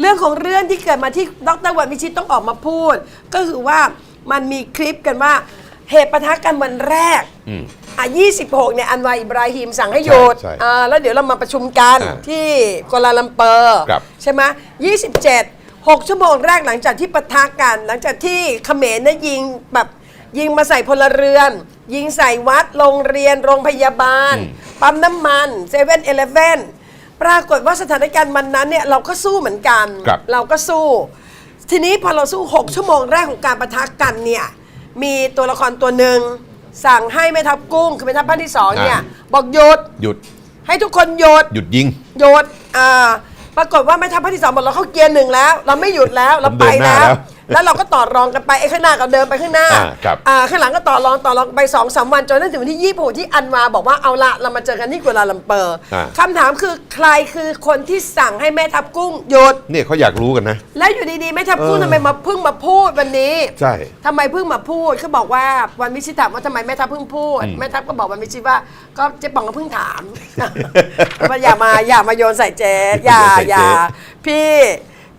เรื่องของเรื่องที่เกิดมาที่ดรวันวิชิตต้องออกมาพูด ก็คือว่ามันมีคลิปกันว่าเหตุปะทะกันวันแรกอืม อะ26เนี่ยอันวาอิบราฮิมสั่งให้หยุดใช่ใช่อ่าแล้วเดี๋ยวเรามาประชุมกันอ่าที่กัวลาลัมเปอร์ ครับ ใช่ไหม27 6 ชั่วโมงแรกหลังจากที่ปะทะกัน หลังจากที่เขมรเนี่ยยิงแบบยิงมาใส่พลเรือน ยิงใส่วัด โรงเรียน โรงพยาบาล ปั๊มน้ำมันเซเว่นเอเลฟเว่น ปรากฏว่าสถานการณ์มันนั้นเนี่ยเราก็สู้เหมือนกัน ครับ เราก็สู้ ทีนี้พอเราสู้ 6 ชั่วโมงแรกของการประทะกันเนี่ยมีตัวละครตัวหนึ่งสั่งให้แม่ทัพกุ้งคือแม่ทัพภาคที่สองเนี่ยบอกหยุดหยุดให้ทุกคนหยุดหยุดยิง หยุดอ่าปรากฏว่าแม่ทัพภาคที่สองบอกเราเข้าเกียร์หนึ่งแล้ว เราไม่หยุดแล้วเราไปผมเดินหน้าแล้ว แล้วแล้วเราก็ต่อรองกันไปไอ้ข้างหน้าก็เดินไปข้างหน้าอ่าครับอ่าข้างหลังก็ต่อรองต่อรองไปสองสามวันจนถึงวันที่ยี่สิบหกที่อันวาบอกว่าเอาละเรามาเจอกันที่กัวลาลัมเปอร์อ่า คำถามคือใครคือคนที่สั่งให้แม่ทัพกุ้งหยุด เนี่ยเขาอยากรู้กันนะ แล้วอยู่ดีๆแม่ทัพกุ้งเออ ทำไมมาเพิ่งมาพูดวันนี้ใช่ ทำไมเพิ่งมาพูดเขาบอกว่าวันวิชิตถามว่าทำไมแม่ทัพเพิ่งพูด แม่ทัพก็บอกวันวิชิตว่าก็เจ๊ปองก็เพิ่งถาม ว่าอย่ามาอย่ามาโยนใส่เจ๊อย่าโยนใส่เจ๊อย่าพี่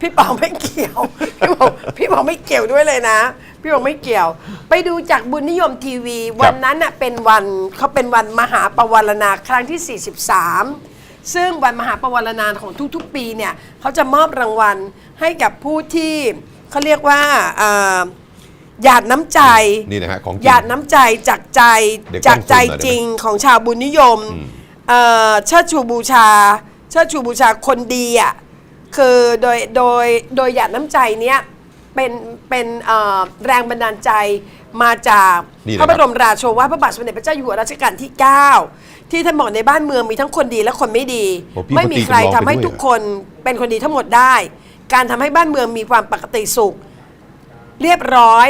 พี่ปองไม่เกี่ยว พี่บอกพี่บอกไม่เกี่ยวด้วยเลยนะ พี่บอกไม่เกี่ยว ไปดูจากบุญนิยมทีวี วันนั้นน่ะเป็นวันเขาเป็นวันมหาปวารณาครั้งที่ 43 ซึ่งวันมหาปวารณาของทุกๆ ปีเนี่ยเขาจะมอบรางวัลให้กับผู้ที่เขาเรียกว่าอ่าหยาดน้ำใจนี่นะฮะของจริงหยาดน้ำใจจากใจเดี๋ยวจากใจกล้องซูมหน่อยได้ไหมจริงของชาวบุญนิยมเอ่อเชิดชูบูชาเชิดชูบูชาคนดีอะ คือโดยโดยโดยหยาดน้ำใจเนี้ยเป็นเป็นเอ่อแรงบันดาลใจมาจากนี่นะพระบรมราโชวาทพระบาทสมเด็จพระเจ้าอยู่หัวรัชกาลที่ 9 ที่ท่านบอกในบ้านเมืองมีทั้งคนดีและคนไม่ดี โอ้พี่ไม่มีใครเขาตีจำลองทำให้ไปด้วยทุกคนเป็นคนดีทั้งหมดได้ การทำให้บ้านเมืองมีความปกติสุข เรียบร้อย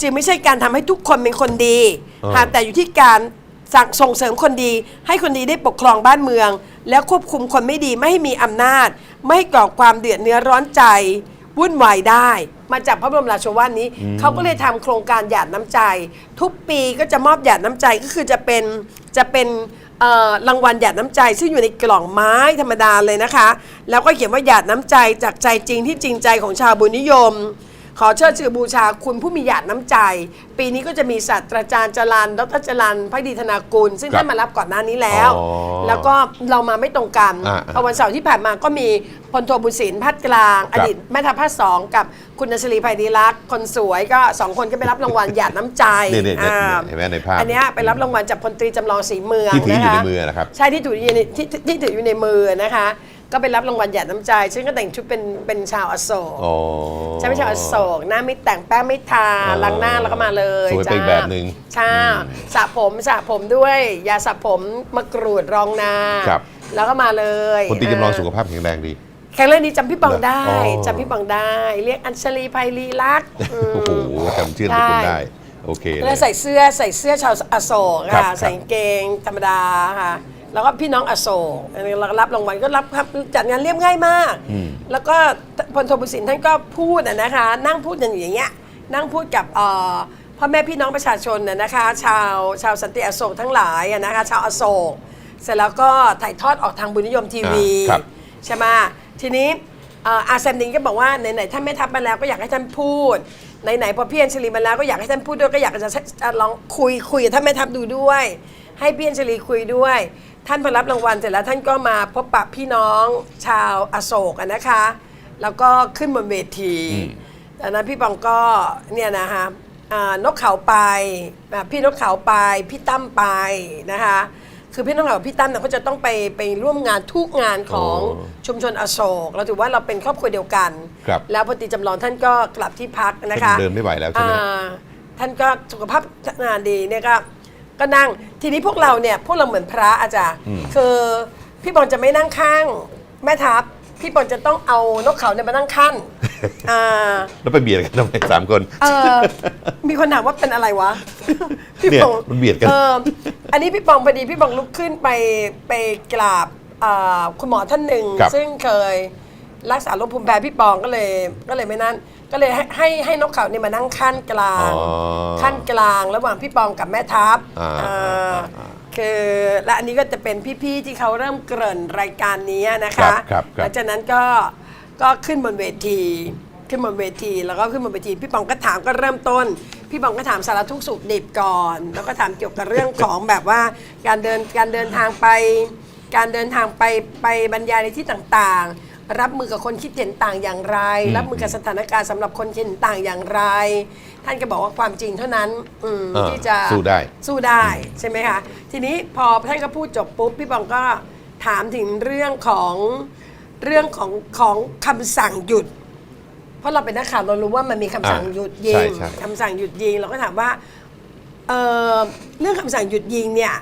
จึงไม่ใช่การทำให้ทุกคนเป็นคนดีอ่า หากแต่อยู่ที่การสั่งส่งเสริมคนดี ให้คนดีได้ปกครองบ้านเมือง แล้วควบคุมคนไม่ดีไม่ให้มีอำนาจ ไม่ให้ก่อความเดือดเนื้อร้อนใจวุ่นวายได้ มาจากพระบรมราโชวาทนี้ เขาก็เลยทำโครงการหยาดน้ำใจ ทุกปีก็จะมอบหยาดน้ำใจก็คือจะเป็นจะเป็นเอ่อรางวัลหยาดน้ำใจซึ่งอยู่ในกล่องไม้ธรรมดาเลยนะคะ แล้วก็เขียนว่าหยาดน้ำใจจากใจจริงที่จริงใจของชาวบุญนิยม ขอเชิดชื่อบูชาคุณผู้มีหยาดน้ำใจ ปีนี้ก็จะมีศาสตราจารย์จรันดรจรันพักดีธนากุลซึ่งครับท่านมารับก่อนหน้านี้แล้ว อ๋อแล้วก็เรามาไม่ตรงกันอ่า พอวันเสาร์ที่ผ่านมาก็มีพลโทบุญศิลป์พัดกลางคอรับดีตแม่ทัพภาคสองกับคุณนชลีภัยดีรักษ์คนสวยก็สองคนก็ไปรับรางวัลหยาดน้ำใจนี่นี่นี่อ่า เห็นไหมในภาพ อันเนี้ยไปรับรางวัลจากพลตรีจำลองศรีเมืองที่ถืออยู่ะในคะมือนะครับใช่ที่ถืออยู่ในที่ที่ที่ถืออยู่ในมือนะคะ ก็ไปรับรางวัลหยาดน้ำใจซึ่งก็แต่งชุดเป็นเป็นชาวอโศกอ๋อใช่ไม่ใช่อโศกหน้าไม่แต่งแป้งไม่ทาอ๋อล้างหน้าแล้วก็มาเลยสวยไปจ้าอีกแบบหนึ่งใช่สระผมสระผมด้วยยาสระผมมะกรูดรองนาครับ แล้วก็มาเลยคนตีจำลองสุขาภาพแข็งแรงดีแข็งแรงดีจำพี่ปองได้อ๋อ จำพี่ปองได้ เรียกอัญชลีภัยลีลักษณ์อืม โอ้โหจำชื่อนามสกุลได้ โอเคเลแล้วย ใส่เสื้อใส่เสื้อชาวอโศกครับค่ะครับใส่กางเกงธรรมดาค่ะ แล้วก็พี่น้องอโศกอันนี้เราก็รับรางวัลก็รับครับจัดงานเรียบง่ายมากแล้วก็พลโทบุญสินท่านก็พูดอะนะคะ นั่งพูดอย่างเงี้ยนั่งพูดกับเอ่อพ่อแม่พี่น้องประชาชนน่ะนะคะ ชาวชาวสันติอโศกทั้งหลายอะนะคะ ชาวอโศกเสร็จแล้วก็ถ่ายทอดออกทางบุญนิยมทีวี อ่าครับ ใช่ไหมทีนี้เอ่ออาแซมดิงก็บอกว่าไหนๆท่านไม่ทับมาแล้วก็อยากให้ท่านพูดไหนๆพอพี่อัญชลีมาแล้วก็อยากให้ท่านพูดด้วยก็อยากจะจะลองคุยคุยกับท่านแม่ทัพดูด้วย ให้พี่อัญชลีคุยด้วย ท่านพอรับรางวัลเสร็จแล้วท่านก็มาพบปะพี่น้องชาวอโศกอะนะคะ แล้วก็ขึ้นบนเวทีตอนนั้นพี่ปองก็เนี่ยนะคะอ่านกเขาไปอ่าพี่นกเขาไปพี่ตั้มไปนะคะ คือพี่น้องกับพี่ตั้มเนี่ยเขาจะต้องไปไปร่วมงานทุกงานของอ๋อชุมชนอโศก เราถือว่าเราเป็นครอบครัวเดียวกัน ครับ แล้วพอตีจำลองท่านก็กลับที่พักนะคะเดินไม่ไหวแล้วใช่ไหม อ่าท่านก็สุขภาพงานดีเนี่ยก็ ก็นั่ง ทีนี้พวกเราเนี่ยพวกเราเหมือนพระอาจารย์คือพี่บอลจะไม่นั่งข้างแม่ทัพพี่บอลจะต้องเอานกเขาเนี่ยมานั่งขั้นอ่า แล้วไปเบียดกันทำไมสามคน เออมีคนถามว่าเป็นอะไรวะเนี่ยมันเบียดกัน อออันนี้พี่ปองพอดีพี่ปองลุกขึ้นไปไปกราบเอ่อคุณหมอท่านหนึ่ง ครับซึ่งเคยรักษาโรคภูมิแพ้พี่ปองก็เลยก็เลยไม่นั่น ก็เลยให้ให้ให้นกเขาเนี่ยมานั่งขั้นกลาง อ๋อขั้นกลางระหว่างพี่ปองกับแม่ทัพอ่าเอ่ออ่าคือและอันนี้ก็จะเป็นพี่ๆที่เขาเริ่มเกริ่นรายการนี้นะครัคะบครับครับ หลังจากนั้นก็ก็ขึ้นบนเวที ขึ้นบนเวที แล้วก็ขึ้นบนเวที พี่ปองก็ถามก็เริ่มต้น พี่ปองก็ถามสารทุกข์สุขดิบก่อน แล้วก็ถามเกี่ยวกับเรื่องของแบบว่าการเดินการเดินทางไป การเดินทางไปไปบรรยายในที่ต่างๆ รับมือกับคนคิดเห็นต่างอย่างไรอืมรับมือกับสถานการณ์สำหรับคนคิดเห็นต่างอย่างไร ท่านก็บอกว่าความจริงเท่านั้นอืมเออที่จะสู้ได้ สู้ได้ใช่ไหมคะทีนี้พอท่านก็พูดจบปุ๊บพี่บองก็ถามถึงเรื่องของเรื่องของของคำสั่งหยุด เพราะเราเป็นนักข่าวเรารู้ว่ามันมีคำสั่งอ่าหยุดยิใช่งใช่ คำสั่งหยุดยิงเราก็ถามว่าเอ่อเรื่องคำสั่งหยุดยิงเนี่ย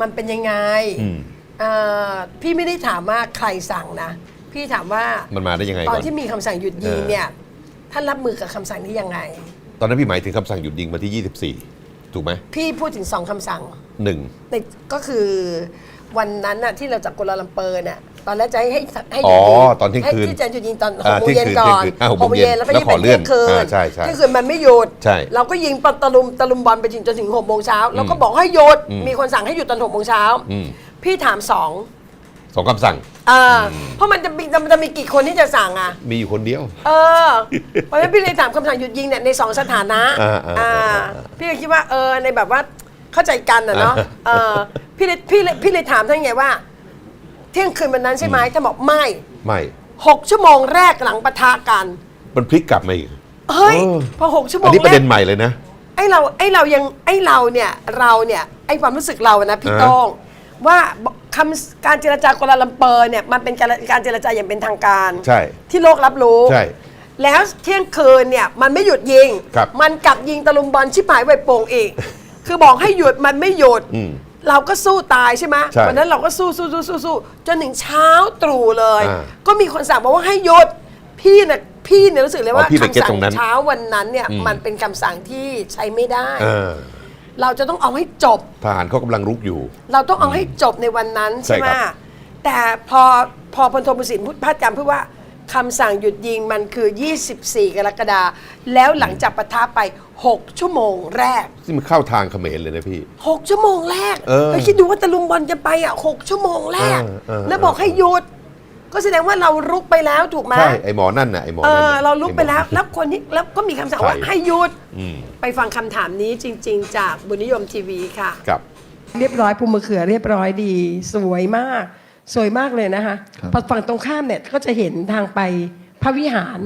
มันเป็นยังไง อืม เอ่อพี่ไม่ได้ถามว่าใครสั่งนะ พี่ถามว่ามันมาได้ยังไงตก่ออนนที่มีคำสั่งหยุดยิงเออเนี่ยท่านรับมือกับคำสั่งนี้ยังไง ตอนนั้นพี่หมายถึงคำสั่งหยุดยิงวันที่ 24 ถูกไหมพี่พูดถึงสองคำสั่งหนึ่ง ในก็คือวันนั้นน่ะที่เราจากกัวลาลัมเปอร์เนี่ยตอนแรกจะให้ให้ให้หอ๋ยุอดยิงตอนเที่ยงคืนให้ที่จะหยุดยิงตอนหอ่ากโมงเย็นเที่ยงคืนก่อนเที่ยงคืนอ่าหกโมงเย็นแล้วก็แล้วยิงขอไปเลื่เที่อนยงคืนอ่าใช่ใช่เที่ยงคืนมันไม่หยุดใช่เราก็ยิงปะตะลุมตะลุมบอลไปจนจนถึงหกโมงเช้าเราก็บอกให้หยุดอืมมีคนสั่งให้หยุดตอนหกโมงเช้าอืม พี่ถามสอง สองคำสั่ง เอออเพราะมันจะมีมันจะมีกี่คนที่จะสั่งอะ มีอยู่คนเดียว เออเพราะฉะนั้นพี่เลยถามคำสั่งหยุดยิงเนี่ยในสองสถานะอ่าอ่าอ่าอ่าพี่เลยคิดว่าเออในแบบว่าเข้าใจกันอะเนาะเออพี่เลยพี่เลยพี่เลยถามท่านไงว่า เที่ยงคืนวันนั้นใช่ไหมท่านบอกไม่ไม่ หกชั่วโมงแรกหลังปะทะกัน มันพลิกกลับมาอีกเฮ้ยเออพอหกชั่วโมอันงนี้ประแรเด็ก นใหม่เลยนะ ไอ้เราไอ้เรายังไอ้เราเนี่ยเราเนี่ยไอ้ความรู้สึกเราอะนะพี่อ่าโต้ง ว่าคำการเจรจากัวลาลัมเปอร์เนี่ยมันเป็นการการเจรจาอย่างเป็นทางการ ใช่ ที่โลกรับรู้ ใช่ แล้วเที่ยงคืนเนี่ยมันไม่หยุดยิง ครับ มันกลับยิงตะลุมบอลชิบหายไวโป่งอีก คือบอกให้หยุดมันไม่หยุด อืม เราก็สู้ตายใช่ไหมใช่วันั้นเราก็สู้สู้สู้สู้สู้จนถึงเช้าตรู่เลย อ่าก็มีคนสั่งบอกว่าให้หยุดพี่เนี่ยพี่เนี่ยรู้สึกเลยว่าอ๋อพี่ไปคำเก็ตสั่ตรงนั้นเช้าวันนั้นเนี่ยอืมมันเป็นคำสั่งที่ใช้ไม่ได้อ่า เราจะต้องเอาให้จบ ทหารเขากำลังรุกอยู่ เราต้องเอาให้จบในวันนั้นใช่ใช่ไหมครับ แต่พอพอพลโทประสิทธิ์พูดพาดจำพูดว่าคำสั่งหยุดยิงมันคือ 24 กรกฎาคมแล้วหลังจากปะทะไป 6 ชั่วโมงแรก ที่มันเข้าทางเขมรเลยนะพี่ 6 ชั่วโมงแรกเออแล้วคิดดูว่าตะลุมบอลจะไปอะ 6 ชั่วโมงแรก เออเออแล้วบอกให้หยุด ก็แสดงว่าเรารุกไปแล้วถูกไหมใช่ไอหมอนั่นน่ะไอหมอเอนั่นอน่ะเรารุกไปแล้วอ้หมอ แล้วคนนี้แล้วก็มีคำสั่งว่าใช่ ให้หยุด อืมไปฟังคำถามนี้จริง ๆ จากบุญนิยมทีวีค่ะกับ เรียบร้อยภูมิมะเขือเรียบร้อยดี สวยมาก สวยมากเลยนะคะครับพอฝั่งตรงข้ามเนี่ยก็จะเห็นทางไปพระวิหาร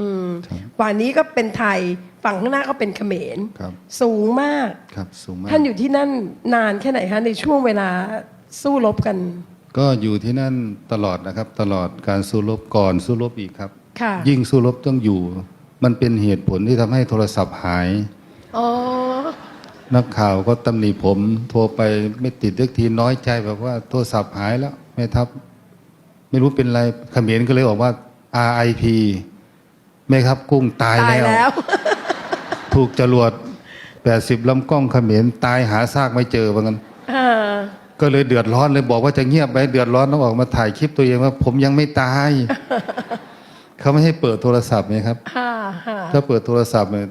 อืมครับ ฝั่งนี้ก็เป็นไทยฝั่งข้างหน้าก็เป็นเขมร ครับสูงมาก ครับสูงมากท่านอยู่ที่นั่นนานแค่ไหนคะในช่วงเวลาสู้รบกัน ก็อยู่ที่นั่นตลอดนะครับ ตลอดการสู้รบก่อนสู้รบอีกครับ ค่ะยิ่งสู้รบต้องอยู่ มันเป็นเหตุผลที่ทำให้โทรศัพท์หาย อ๋อนักข่าวก็ตำหนิผม โทรไปไม่ติดเลือกทีน้อยใจแบบว่าโทรศัพท์หายแล้วแม่ทัพไม่รู้เป็นไรเขมรก็เลยบอกว่า RIP แม่ทัพกุ้งตายตายแล้ว แล้ว ถูกจรวด 80ลำกล้องเขมรตายหาซากไม่เจอว่างั้นอ่า ก็เลยเดือดร้อนเลยบอกว่าจะเงียบไปเดือดร้อนต้องออกมาถ่ายคลิปตัวเองว่า ผมยังไม่ตาย เขาไม่ให้เปิดโทรศัพท์ไงครับค่ะค่ะถ้าเปิดโทรศัพท์เนี่ย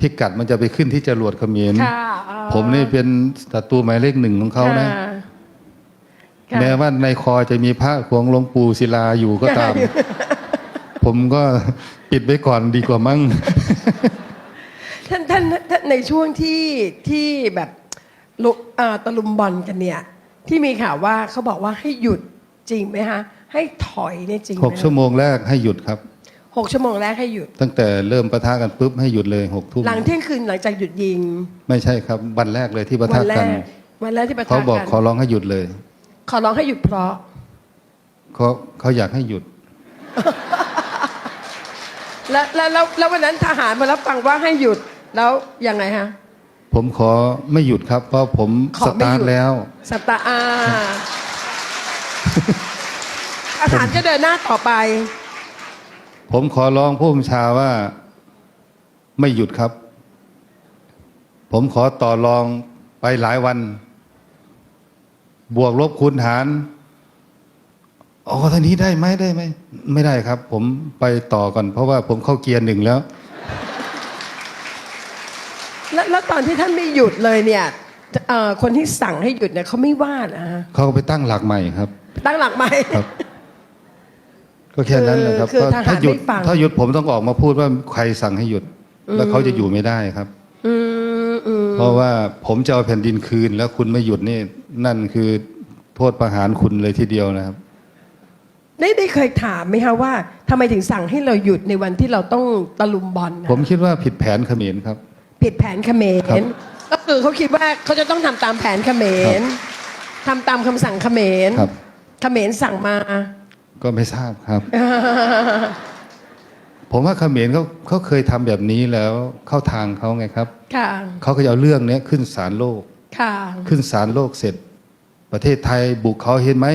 พิกัดมันจะไปขึ้นที่จรวดเขมรค่ะอ๋อผมนี่เป็นศัตรูหมายเลขหนึ่งของเขานะค่ค่ะแม้ว่าในคอจะมีพระของหลวงปู่ศิลาอยู่ก็ตาม ผมก็ปิดไว้ก่อนดีกว่ามั้งท่านท่านท่านในช่วงที่ที่แบบ ลุเอ่อตะลุมบอลกันเนี่ย ที่มีข่าวว่าเขาบอกว่าให้หยุดจริงไหมฮะ ให้ถอยเนี่ยจริงไหมหกชั่วโมงแรกให้หยุดครับ หกชั่วโมงแรกให้หยุด ตั้งแต่เริ่มประทะกันปุ๊บให้หยุดเลยหกทุ่มหลังเที่ยงคืนหลังจากหยุดยิง ไม่ใช่ครับ วันแรกเลยที่ประวัทะแรกัน กวันแรกที่ประทะเขาบอกกันขอร้องให้หยุดเลยขอร้องให้หยุดเพราะ เขาเขาอยากให้หยุด แล้วแล้วแล้วแล้ววันนั้นทหารมารับฟังว่าให้หยุดแล้วยังไงฮะ ผมขอไม่หยุดครับ เพราะผมขอสไม่ตาร์หยุทดแล้ว สตาร์อาทหารก็เดินหน้าต่อไป ผมขอร้องผู้บัญชาว่าไม่หยุดครับ ผมขอต่อรองไปหลายวัน บวกลบคูณหารอ๋อท่านี้ได้ไหมได้ไหมไม่ได้ครับ ผมไปต่อก่อน เพราะว่าผมเข้าเกียร์หนึ่งแล้ว แล้วแล้วตอนที่ท่านไม่หยุดเลยเนี่ยเอ่อคนที่สั่งให้หยุดเนี่ยเขาไม่ว่านะฮะเขาก็ไปตั้งหลักใหม่ครับ ตั้งหลักไหมครับกก็แค่นั้นแหละครับคือก็ทหารถ้าหยุดไม่ฟัง ถ้าหยุดผมต้องออกมาพูดว่าใครสั่งให้หยุด แล้วเขาจะอยู่ไม่ได้ครับ อืมอืมเพราะว่าผมจะเอาแผ่นดินคืน แล้วคุณไม่หยุดนี่นั่นคือโทษประหารคุณเลยทีเดียวนะครับ ได้ได้เคยถามไหมคะว่าทำไมถึงสั่งให้เราหยุดในวันที่เราต้องตะลุมบอลนะผมคิดว่าผิดแผนเขมรครับ ผิดแผนเขมครัรบก็คือเขาคิดว่าเขาจะต้องทำตามแผนเขมรทำตามคำสั่งเขมรครับ เขมรสั่งมา ก็ไม่ทราบครับ ผมว่าเขมรเขาเขาเคยทำแบบนี้แล้วเข้าทางเขาไงครับ ค่ะ เขาก็จะเอาเรื่องเนี้ยขึ้นศาลโลก ค่ะ ขึ้นศาลโลกเสร็จ ประเทศไทยบุกเขาเห็นไหม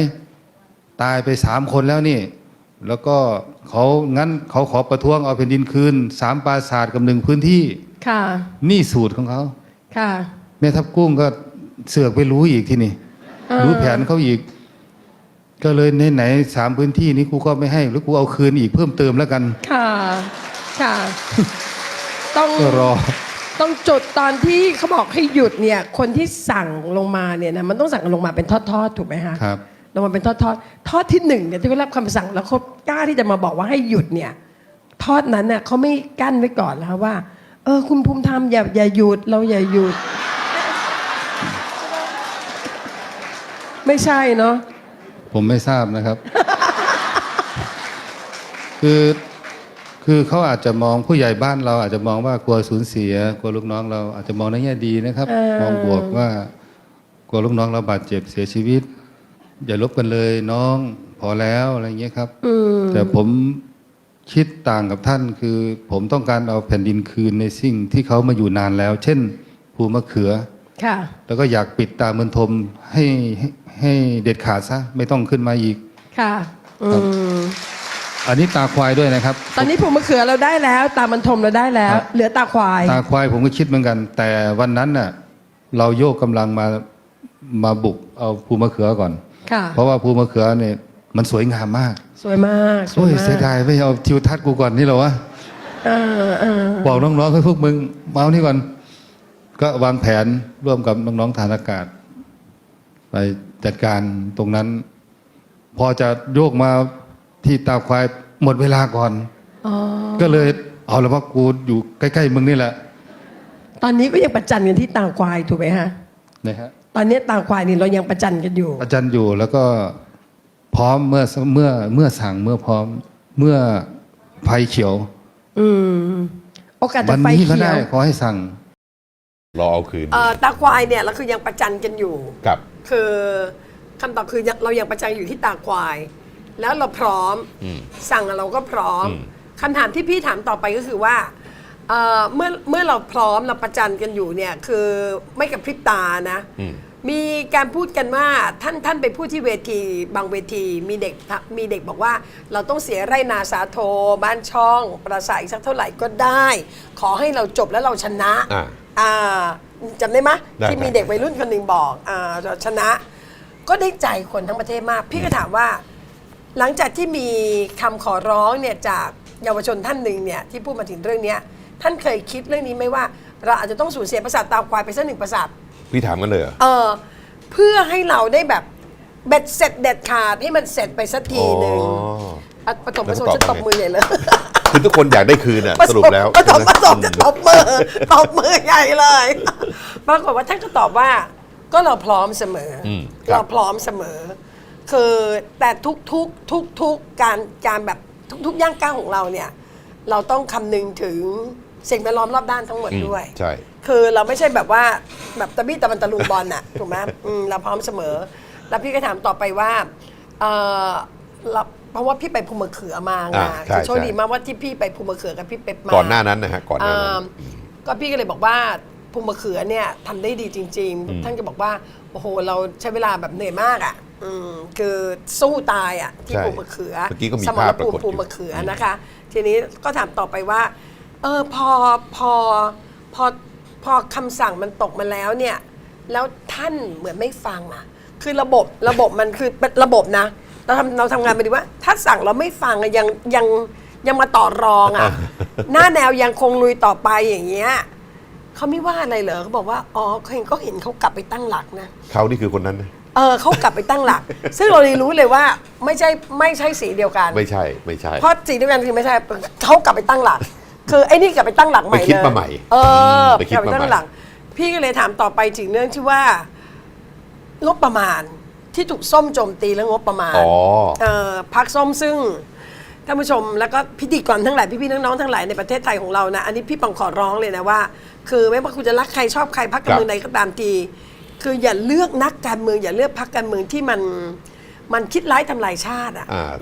ตายไปสามคนแล้วนี่ แล้วก็เขางั้นเขาขอประท้วงเอาแผ่นดินคืนสามปราสาทกับหนึ่งพื้นที่ ค่ะ นี่สูตรของเขาค่ะ แม่ทัพกุ้งก็เสือกไปรู้อีกที่นี่อ่ารู้รู้แผนเขาอีก ก็เลยในไหนๆสามพื้นที่นี้กูก็ไม่ให้หรือกูเอาคืนอีกเพิ่มเติมแล้วกัน ค่ะ ค่ะ ต้องก็รอ ต้องจุดตอนที่เขาบอกให้หยุดเนี่ย คนที่สั่งลงมาเนี่ยนะมันต้องสั่งลงมาเป็นทอดๆถูกไหมคะครับลงมาเป็นทอดทอดทอดที่หนึ่งเนี่ยที่เขารับคำสั่งแล้วเขากล้าที่จะมาบอกว่าให้หยุดเนี่ย ทอดนั้นน่ะเขาไม่กั้นไว้ก่อนแล้วว่า เออ คุณภูมิธรรมอย่าอย่าหยุด เราอย่าหยุด ไม่ใช่เนาะผมไม่ทราบนะครับ คือคือเขาอาจจะมองผู้ใหญ่บ้านเราอาจจะมองว่ากลัวสูญเสีย กลัวลูกน้องเราอาจจะมองในแง่ดีนะครับเออมองบวกว่ากลัวลูกน้องเราบาดเจ็บเสียชีวิต อย่าลบกันเลยน้องพอแล้วอะไรอย่างเงี้ยครับอืมแต่ผม คิดต่างกับท่านคือ ผมต้องการเอาแผ่นดินคืนในสิ่งที่เขามาอยู่นานแล้ว เช่น ภูมะเขือ ค่ะ แล้วก็อยากปิดตาเมือนทมให้ให้ให้เด็ดขาดซะไม่ต้องขึ้นมาอีก ค่ะ อืครับ ม อันนี้ตาควายด้วยนะครับ ตอนนี้ผูมะเขือเราได้แล้ว ตามันทมเราได้แล้ว ครับ เหลือตาควาย ตาควายผมก็คิดเหมือนกัน แต่วันนั้นน่ะเราโยกกำลังมามาบุกเอาภูมะเขือก่อน ค่ะ เพราะว่าภูมะเขือเนี่ย มันสวยงามมาก สวยมากโอ้ยมากเสียดายไม่เอาทิวทัศน์กูก่อนนี่เหรอวะเออเออบอกน้องๆให้พวกมึงมาเอานี่ก่อน ก็วางแผนร่วมกับน้องๆฐานอากาศ ไปจัดการตรงนั้น พอจะโยกมาที่ตาควายหมดเวลาก่อนอ๋อก็เลยเอาละว่ากูอยู่ใกล้ๆมึงนี่แหละ ตอนนี้ก็ยังประจันกันที่ตาควายถูกไหมฮะนะฮะตอนนี้ตาควายนี่เรายังประจันกันอยู่อาจารย์อยู่แล้วก็ พร้อมเมื่อเมื่อเมื่อสั่งเมื่อพร้อมเมื่อไฟเขียว อืม โอกาสวัจะนไฟนี้ก็เขียได้วขอให้สั่ง รอเอาคืนเอ่อตาควายเนี่ยเราคือยังประจันกันอยู่ กับ คือคำตอบคือยังเรายังประจันอยู่ที่ตาควาย แล้วเราพร้อมอืมสั่งเราก็พร้อมอืม คำถามที่พี่ถามต่อไปก็คือว่าเอ่อเมื่อเมื่อเราพร้อมเราประจันกันอยู่เนี่ยคือไม่กับพริบตานะ อืม มีการพูดกันว่าท่านท่านไปพูดที่เวทีบางเวทีมีเด็กมีเด็กบอกว่า เราต้องเสียไร่นาสาโท บ้านช่อง ประสาทอีกสักเท่าไหร่ก็ได้ ขอให้เราจบแล้วเราชนะอ่า อ่าจำได้ไหมได้ที่มีได้เด็กวัยรุ่นคนหนึ่งบอกอ่าเราชนะ ก็ได้ใจคนทั้งประเทศมาก พี่ก็ถามว่า หลังจากที่มีคำขอร้องเนี่ยจากเยาวชนท่านหนึ่งเนี่ยที่พูดมาถึงเรื่องเนี้ยท่านเคยคิดเรื่องนี้ไหมว่า เราอาจจะต้องสูญเสียประสาทตาควายไปสักหนึ่งประสาท พี่ถามกันเลยเหรอ เออเพื่อให้เราได้แบบเบ็ดเสร็จเด็ดขาดให้มันเสร็จไปสักทีหนึ่งอ๋ออะประถมประสงแล้วค์เขาจะตตอบบว่าไง มือใหญ่เลยคือทุกคนอยากได้คืนอะสรุปแล้วประถมใช่ประไหสงค์จะตบมือตบมือใหญ่เลย ปรากฏว่าท่านก็ตอบว่า ก็เราพร้อมเสมออมครับ เราพร้อมเสมอ คือแต่ทุกทุกทุกทุกๆการการแบบทุกทุกย่างก้าวของเราเนี่ย เราต้องคำนึงถึงสิ่งแวดล้อมรอบด้านทั้งหมดอืมด้วย ใช่ คือเราไม่ใช่แบบว่าแบบตะบี้ตะบันตะลุมบอลน่ะถูกไหมอืมเราพร้อมเสมอ แล้วพี่ก็ถามต่อไปว่าเออเราเพราะว่าพี่ไปภูมิเขือมาไงอ่าใช่คือโชคใช่ดีมากว่าที่พี่ไปภูมิเขือกับพี่เป็ปมา ก่อนหน้านั้นนะฮะก่อนหน้านั้นอ่าก็พี่ก็เลยบอกว่าภูมิเขือเนี่ยทำได้ดีจริง อืม ๆ ท่านก็บอกว่า โอ้โห เราใช้เวลาแบบเหนื่อยมากอะอืมคือสู้ตายอะที่ใช่ภูมิเขือเมื่อกี้ก็มีสมภารพปภูรากฏมิอยู่ภูมิเขือนะคะ ทีนี้ก็ถามต่อไปว่า เออพอพอพอ พอคำสั่งมันตกมาแล้วเนี่ย แล้วท่านเหมือนไม่ฟังอะ คือระบบระบบมันคือเป็นระบบนะ เราทำเราทำงานไปดีว่า ถ้าสั่งเราไม่ฟังอะยังยังยังมาต่อรองอะ หน้าแนวยังคงลุยต่อไปอย่างเงี้ยเขาไม่ว่าอะไรเหรอเขาบอกว่าอ๋อเขาเห็นก็เห็นเขากลับไปตั้งหลักนะ เขานี่คือคนนั้นนะเออเขากลับไปตั้งหลัก ซึ่งเราเลยรู้เลยว่าไม่ใช่ไม่ใช่สีเดียวกัน ไม่ใช่ไม่ใช่ เพราะสีเดียวกันคือไม่ใช่เขากลับไปตั้งหลัก คือไอ้นี่กลับไปตั้งหลักใหม่ไปคิดเลยมาใหม่เออไปคิดกลับไปมาใหม่ตั้งหลักพี่ก็เลยถามต่อไปถึงเรื่องที่ว่างบประมาณที่ถูกส้มโจมตีเรื่องงบประมาณ อ๋อ เอ่อพักส้มซึ่งท่านผู้ชมแล้วก็พิธีกรทั้งหลายพี่ๆน้องๆทั้งหลายในประเทศไทยของเรานะ อันนี้พี่ปังขอร้องเลยนะว่า คือไม่ว่าคุณจะรักใครชอบใครพักการเมืองใดก็ตามที คืออย่าเลือกนักการเมือง อย่าเลือกพักการเมืองที่มันมันคิดร้ายทำลายชาติอะ อ่า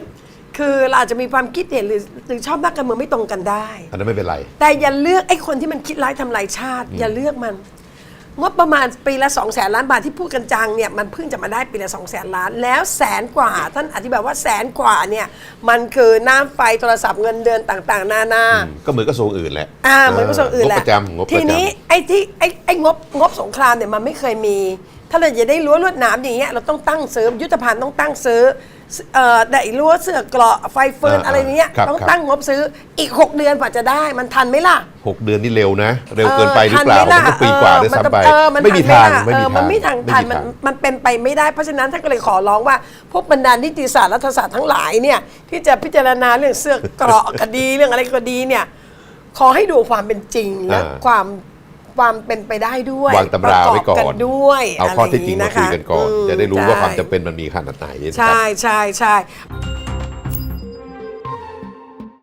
คือเราอาจจะมีความคิดเห็นหรือหรือชอบนักการเมืองไม่ตรงกันได้ อันนั้นไม่เป็นไร แต่อย่าเลือกไอ้คนที่มันคิดร้ายทำลายชาติ อย่าเลือกมันงบประมาณปีละ2องแสนล้านบาทที่พูดกันจังเนี่ยมันเพิ่งจะมาได้ปีละ2องแสนล้าน แล้วแสนกว่า ท่านอธิบายว่าแสนกว่าเนี่ยมันคือน้ำไฟโทรศัพท์เงินเดือนต่างๆ นานาก็เหมือนกระทรวงอื่นแหละอ่าเหมือนกระทรวงอื่นแหงบละประจำงบประจำ ทีนี้ไอ้ที่ไอ้ไอ้งบงบสงครามเนี่ยมันไม่เคยมี ถ้าเราจะได้รั้วลวดหนามอย่างเงี้ยเราต้องตั้งซื้อยุทธภัณฑ์ต้องตั้งซื้อเอ่อ ได้รั้วเสือเกราะไฟเฟิร์นอ่าอะไรเนี้ยครับต้องครับ ตั้งงบซื้ออีก 6 เดือนกว่าจะได้มันทันไหมล่ะหกเดือนนี่เร็วนะ เร็วเกินไปหรือเปล่าทันผมต้องปีกว่าด้วยซ้ำไป เออมันไม่มีทัทางนไม่เอมีอทางมันไม่ทางทันมันไทางมันเป็นไปไม่ได้เพราะฉะนั้นท่านก็เลยขอร้องว่า พวกบรรดานิติศาสตร์รัฐศาสตร์ทั้งหลายเนี่ยที่จะพิจารณาเรื่องเสื้อเกราะคดีเรื่องอะไรก็ดีเนี่ยขอให้ดูความเป็นจริงและอ่า ความ ความเป็นไปได้ด้วยวางตำราไว้ก่อประบนด้วยเอาข้อเท็จจริงะมาไย่คุยงกันก่อนมจะได้รู้ว่าความใช่จำเป็นมันมีขนาดไหนนะครับ ใช่ใช่ใช่